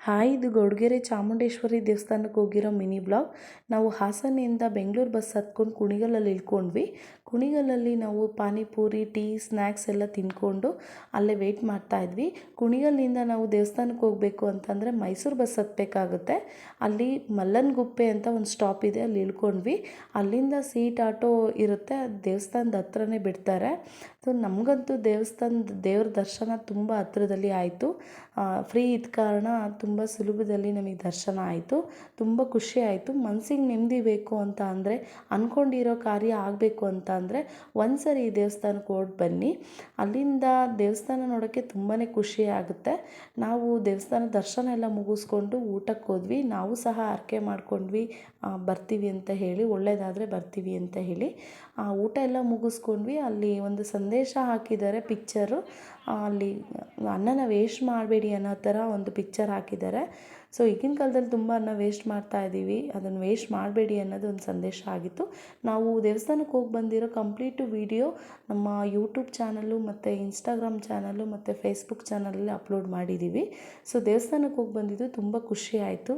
Hi, ಇದು ಗೌಡ್ಗೆರೆ ಚಾಮುಂಡೇಶ್ವರಿ ದೇವಸ್ಥಾನಕ್ಕೆ ಹೋಗಿರೋ ಮಿನಿ ಬ್ಲಾಗ್. ನಾವು ಹಾಸನಿಂದ ಬೆಂಗಳೂರು ಬಸ್ ಹತ್ಕೊಂಡು ಕುಣಿಗಲಲ್ಲಿ ಇಳ್ಕೊಂಡ್ವಿ. ಕುಣಿಗಲಲ್ಲಿ ನಾವು ಪಾನಿಪೂರಿ, ಟೀ ಸ್ನ್ಯಾಕ್ಸ್ ಎಲ್ಲ ತಿಂದ್ಕೊಂಡು ಅಲ್ಲೇ ವೆಯ್ಟ್ ಮಾಡ್ತಾ ಇದ್ವಿ. ಕುಣಿಗಲ್ನಿಂದ ನಾವು ದೇವಸ್ಥಾನಕ್ಕೆ ಹೋಗಬೇಕು ಅಂತಂದರೆ ಮೈಸೂರು ಬಸ್ ಹತ್ತಬೇಕಾಗುತ್ತೆ ಅಲ್ಲಿ ಮಲ್ಲನಗುಪ್ಪೆ ಅಂತ ಒಂದು ಸ್ಟಾಪ್ ಇದೆ, ಅಲ್ಲಿ ಇಳ್ಕೊಂಡ್ವಿ. ಅಲ್ಲಿಂದ ಸೀಟ್ ಆಟೋ ಇರುತ್ತೆ ದೇವಸ್ಥಾನದ ಹತ್ರನೇ ಬಿಡ್ತಾರೆ. ಸೊ ನಮಗಂತೂ ದೇವಸ್ಥಾನದ ದೇವ್ರ ದರ್ಶನ ತುಂಬ ಹತ್ರದಲ್ಲಿ ಆಯಿತು. ಫ್ರೀ ಇದ್ದ ಕಾರಣ ತುಂಬ ಸುಲಭದಲ್ಲಿ ನಮಗೆ ದರ್ಶನ ಆಯಿತು. ತುಂಬ ಖುಷಿ ಆಯಿತು. ಮನ್ಸಿಗೆ ನೆಮ್ಮದಿ ಬೇಕು ಅಂತ ಅಂದರೆ ಅಂದ್ಕೊಂಡಿರೋ ಕಾರ್ಯ ಆಗಬೇಕು ಅಂತ ಅಂದರೆ, ಒಂದು ಸರಿ ಈ ದೇವಸ್ಥಾನಕ್ಕೆ ಹೋಗಿ ಬನ್ನಿ. ಅಲ್ಲಿಂದ ದೇವಸ್ಥಾನ ನೋಡೋಕ್ಕೆ ತುಂಬಾ ಖುಷಿ ಆಗುತ್ತೆ. ನಾವು ದೇವಸ್ಥಾನ ದರ್ಶನ ಎಲ್ಲ ಮುಗಿಸ್ಕೊಂಡು ಊಟಕ್ಕೆ ಹೋದ್ವಿ. ನಾವು ಸಹ ಹರಕೆ ಮಾಡ್ಕೊಂಡ್ವಿ. ಬರ್ತೀವಿ ಅಂತ ಹೇಳಿ, ಒಳ್ಳೇದಾದರೆ ಬರ್ತೀವಿ ಅಂತ ಹೇಳಿ ಊಟ ಎಲ್ಲ ಮುಗಿಸ್ಕೊಂಡ್ವಿ. ಅಲ್ಲಿ ಒಂದು ಸಂದೇಶ ಹಾಕಿದ್ದಾರೆ ಪಿಕ್ಚರು. ಅಲ್ಲಿ ಅನ್ನನ ವೇಸ್ಟ್ ಮಾಡಬೇಡಿ ಅನ್ನೋ ಥರ ಒಂದು ಪಿಕ್ಚರ್ ಹಾಕಿದ್ದಾರೆ. ಸೊ ಈಗಿನ ಕಾಲದಲ್ಲಿ ತುಂಬ ಅನ್ನ ವೇಸ್ಟ್ ಮಾಡ್ತಾ ಇದ್ದೀವಿ ಅದನ್ನು ವೇಸ್ಟ್ ಮಾಡಬೇಡಿ ಅನ್ನೋದು ಒಂದು ಸಂದೇಶ ಆಗಿತ್ತು. ನಾವು ದೇವಸ್ಥಾನಕ್ಕೆ ಹೋಗಿ ಬಂದಿರೋ ಕಂಪ್ಲೀಟು ವಿಡಿಯೋ ನಮ್ಮ ಯೂಟ್ಯೂಬ್ ಚಾನಲ್ಲು ಮತ್ತು ಇನ್ಸ್ಟಾಗ್ರಾಮ್ ಚಾನಲ್ಲು ಮತ್ತು ಫೇಸ್ಬುಕ್ ಚಾನಲಲ್ಲಿ ಅಪ್ಲೋಡ್ ಮಾಡಿದ್ದೀವಿ ಸೊ ದೇವಸ್ಥಾನಕ್ಕೆ ಹೋಗಿ ಬಂದಿದ್ದು ತುಂಬ ಖುಷಿ ಆಯಿತು.